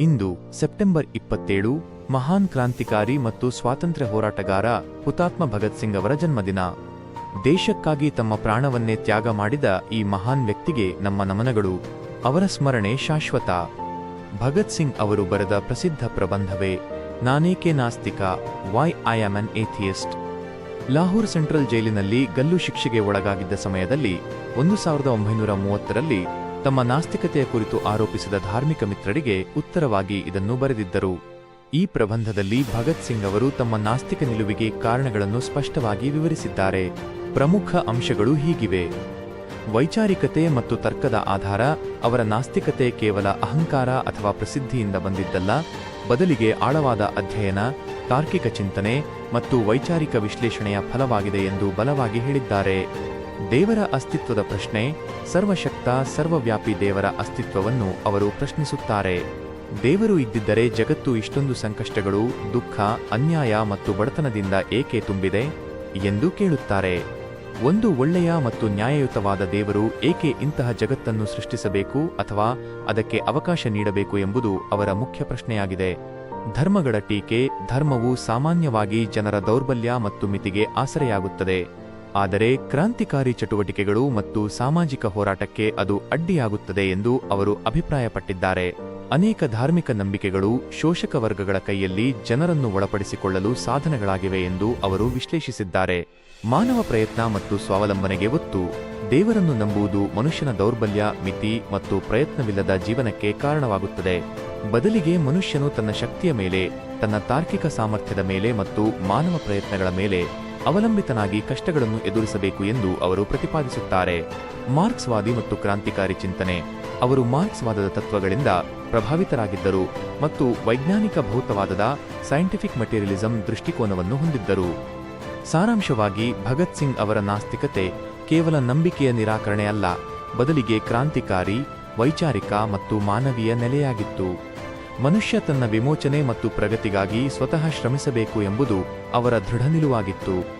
ಇಂದು September ಇಪ್ಪತ್ತೇಳು, ಮಹಾನ್ ಕ್ರಾಂತಿಕಾರಿ ಮತ್ತು ಸ್ವಾತಂತ್ರ್ಯ ಹೋರಾಟಗಾರ ಹುತಾತ್ಮ ಭಗತ್ ಸಿಂಗ್ ಅವರ ಜನ್ಮದಿನ. ದೇಶಕ್ಕಾಗಿ ತಮ್ಮ ಪ್ರಾಣವನ್ನೇ ತ್ಯಾಗ ಮಾಡಿದ ಈ ಮಹಾನ್ ವ್ಯಕ್ತಿಗೆ ನಮ್ಮ ನಮನಗಳು. ಅವರ ಸ್ಮರಣೆ ಶಾಶ್ವತ. ಭಗತ್ ಸಿಂಗ್ ಅವರು ಬರೆದ ಪ್ರಸಿದ್ಧ ಪ್ರಬಂಧವೇ, ನಾನೇಕೆ ನಾಸ್ತಿಕ why I am an atheist Lahore central ಜೈಲಿನಲ್ಲಿ ಗಲ್ಲು ಶಿಕ್ಷೆಗೆ ಒಳಗಾಗಿದ್ದ ಸಮಯದಲ್ಲಿ, ಒಂದು ಸಾವಿರದ ಒಂಬೈನೂರ ಮೂವತ್ತರಲ್ಲಿ ತಮ್ಮ ನಾಸ್ತಿಕತೆಯ ಕುರಿತು ಆರೋಪಿಸಿದ ಧಾರ್ಮಿಕ ಮಿತ್ರರಿಗೆ ಉತ್ತರವಾಗಿ ಇದನ್ನು ಬರೆದಿದ್ದರು. ಈ ಪ್ರಬಂಧದಲ್ಲಿ ಭಗತ್ ಸಿಂಗ್ ಅವರು ತಮ್ಮ ನಾಸ್ತಿಕ ನಿಲುವಿಗೆ ಕಾರಣಗಳನ್ನು ಸ್ಪಷ್ಟವಾಗಿ ವಿವರಿಸಿದ್ದಾರೆ. ಪ್ರಮುಖ ಅಂಶಗಳು ಹೀಗಿವೆ. ವೈಚಾರಿಕತೆ ಮತ್ತು ತರ್ಕದ ಆಧಾರ, ಅವರ ನಾಸ್ತಿಕತೆ ಕೇವಲ ಅಹಂಕಾರ ಅಥವಾ ಪ್ರಸಿದ್ಧಿಯಿಂದ ಬಂದಿದ್ದಲ್ಲ, ಬದಲಿಗೆ ಆಳವಾದ ಅಧ್ಯಯನ, ತಾರ್ಕಿಕ ಚಿಂತನೆ ಮತ್ತು ವೈಚಾರಿಕ ವಿಶ್ಲೇಷಣೆಯ ಫಲವಾಗಿದೆ ಎಂದು ಬಲವಾಗಿ ಹೇಳಿದ್ದಾರೆ. ದೇವರ ಅಸ್ತಿತ್ವದ ಪ್ರಶ್ನೆ, ಸರ್ವಶಕ್ತ, ಸರ್ವವ್ಯಾಪಿ ದೇವರ ಅಸ್ತಿತ್ವವನ್ನು ಅವರು ಪ್ರಶ್ನಿಸುತ್ತಾರೆ. ದೇವರು ಇದ್ದಿದ್ದರೆ ಜಗತ್ತು ಇಷ್ಟೊಂದು ಸಂಕಷ್ಟಗಳು, ದುಃಖ, ಅನ್ಯಾಯ ಮತ್ತು ಬಡತನದಿಂದ ಏಕೆ ತುಂಬಿದೆ? ಎಂದು ಕೇಳುತ್ತಾರೆ. ಒಂದು ಒಳ್ಳೆಯ ಮತ್ತು ನ್ಯಾಯಯುತವಾದ ದೇವರು ಏಕೆ ಇಂತಹ ಜಗತ್ತನ್ನು ಸೃಷ್ಟಿಸಬೇಕು ಅಥವಾ ಅದಕ್ಕೆ ಅವಕಾಶ ನೀಡಬೇಕು ಎಂಬುದು ಅವರ ಮುಖ್ಯ ಪ್ರಶ್ನೆಯಾಗಿದೆ. ಧರ್ಮಗಳ ಟೀಕೆ, ಧರ್ಮವು ಸಾಮಾನ್ಯವಾಗಿ ಜನರ ದೌರ್ಬಲ್ಯ ಮತ್ತು ಮಿತಿಗೆ ಆಸರೆಯಾಗುತ್ತದೆ. ಆದರೆ ಕ್ರಾಂತಿಕಾರಿ ಚಟುವಟಿಕೆಗಳು ಮತ್ತು ಸಾಮಾಜಿಕ ಹೋರಾಟಕ್ಕೆ ಅದು ಅಡ್ಡಿಯಾಗುತ್ತದೆ ಎಂದು ಅವರು ಅಭಿಪ್ರಾಯಪಟ್ಟಿದ್ದಾರೆ. ಅನೇಕ ಧಾರ್ಮಿಕ ನಂಬಿಕೆಗಳು ಶೋಷಕ ವರ್ಗಗಳ ಕೈಯಲ್ಲಿ ಜನರನ್ನು ಒಳಪಡಿಸಿಕೊಳ್ಳಲು ಸಾಧನಗಳಾಗಿವೆ ಎಂದು ಅವರು ವಿಶ್ಲೇಷಿಸಿದ್ದಾರೆ. ಮಾನವ ಪ್ರಯತ್ನ ಮತ್ತು ಸ್ವಾವಲಂಬನೆಗೆ ಒತ್ತು. ದೇವರನ್ನು ನಂಬುವುದು ಮನುಷ್ಯನ ದೌರ್ಬಲ್ಯ, ಮಿತಿ ಮತ್ತು ಪ್ರಯತ್ನವಿಲ್ಲದ ಜೀವನಕ್ಕೆ ಕಾರಣವಾಗುತ್ತದೆ. ಬದಲಿಗೆ ಮನುಷ್ಯನು ತನ್ನ ಶಕ್ತಿಯ ಮೇಲೆ, ತನ್ನ ತಾರ್ಕಿಕ ಸಾಮರ್ಥ್ಯದ ಮೇಲೆ ಮತ್ತು ಮಾನವ ಪ್ರಯತ್ನಗಳ ಮೇಲೆ ಅವಲಂಬಿತನಾಗಿ ಕಷ್ಟಗಳನ್ನು ಎದುರಿಸಬೇಕು ಎಂದು ಅವರು ಪ್ರತಿಪಾದಿಸುತ್ತಾರೆ. ಮಾರ್ಕ್ಸ್ವಾದಿ ಮತ್ತು ಕ್ರಾಂತಿಕಾರಿ ಚಿಂತನೆ. ಅವರು ಮಾರ್ಕ್ಸ್ವಾದದ ತತ್ವಗಳಿಂದ ಪ್ರಭಾವಿತರಾಗಿದ್ದರು ಮತ್ತು ವೈಜ್ಞಾನಿಕ ಭೌತವಾದದ ಸೈಂಟಿಫಿಕ್ ಮಟೀರಿಯಲಿಸಂ ದೃಷ್ಟಿಕೋನವನ್ನು ಹೊಂದಿದ್ದರು. ಸಾರಾಂಶವಾಗಿ, ಭಗತ್ ಸಿಂಗ್ ಅವರ ನಾಸ್ತಿಕತೆ ಕೇವಲ ನಂಬಿಕೆಯ ನಿರಾಕರಣೆ ಅಲ್ಲ, ಬದಲಿಗೆ ಕ್ರಾಂತಿಕಾರಿ, ವೈಚಾರಿಕ ಮತ್ತು ಮಾನವೀಯ ನೆಲೆಯಾಗಿತ್ತು. ಮನುಷ್ಯ ತನ್ನ ವಿಮೋಚನೆ ಮತ್ತು ಪ್ರಗತಿಗಾಗಿ ಸ್ವತಃ ಶ್ರಮಿಸಬೇಕು ಎಂಬುದು ಅವರ ದೃಢ ನಿಲುವಾಗಿತ್ತು.